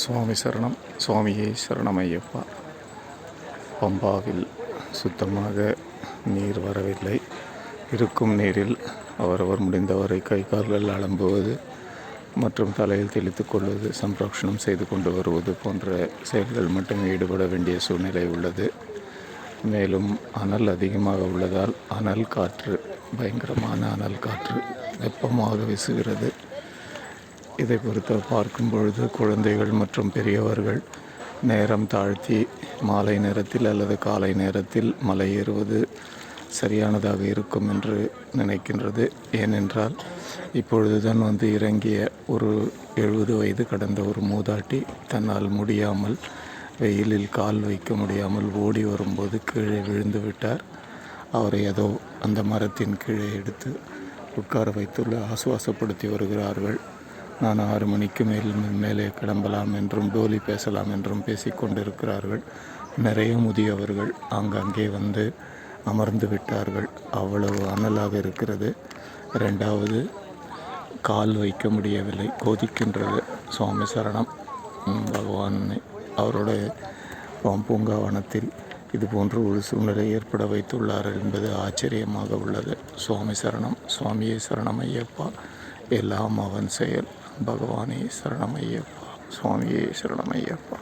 சுவாமி சரணம். சுவாமியை சரணம் ஐயப்பா பம்பாவில் சுத்தமாக நீர் வரவில்லை. இருக்கும் நீரில் அவரவர் முடிந்தவரை கை கால்கள் அலம்புவது மற்றும் தலையில் தெளித்து கொள்வது சம்பிராட்சணம் செய்து கொண்டு வருவது போன்ற செயல்கள் மட்டுமே ஈடுபட வேண்டிய சூழ்நிலை உள்ளது. மேலும் அனல் அதிகமாக உள்ளதால் அனல் காற்று பயங்கரமான அனல் காற்று வெப்பமாக வீசுகிறது. இதை பொறுத்த பார்க்கும் பொழுது குழந்தைகள் மற்றும் பெரியவர்கள் நேரம் தாழ்த்தி மாலை நேரத்தில் அல்லது காலை நேரத்தில் மலை ஏறுவது சரியானதாக இருக்கும் என்று நினைக்கின்றது. ஏனென்றால் இப்பொழுதுதான் வந்து இறங்கிய ஒரு எழுபது வயது கடந்த ஒரு மூதாட்டி தன்னால் முடியாமல் வெயிலில் கால் வைக்க முடியாமல் ஓடி வரும்போது கீழே விழுந்து விட்டார். அவரை ஏதோ அந்த மரத்தின் கீழே எடுத்து உட்கார வைத்துள்ள ஆசுவாசப்படுத்தி வருகிறார்கள். நான் ஆறு மணிக்கு மேல் மேலே கிளம்பலாம் என்றும் டோலி பேசலாம் என்றும் பேசிக்கொண்டிருக்கிறார்கள் நிறைய முதியவர்கள் ஆங்காங்கே வந்து அமர்ந்து விட்டார்கள். அவ்வளவு அனலாக இருக்கிறது. ரெண்டாவது கால் வைக்க முடியவில்லை. கோதிக்கின்றது. சுவாமி சரணம். பகவானை. அவருடைய பாம்பூங்கா பூங்காவனத்தில் இது போன்ற ஒரு சூழ்நிலை ஏற்பட வைத்துள்ளார் என்பது ஆச்சரியமாக உள்ளது. சுவாமி சரணம் சுவாமியே சரணம் ஐயப்பா எல்லாம் அவன் செயல். பகவானே சரணம் ஐயப்பா சுவாமியே சரணம் ஐயப்பா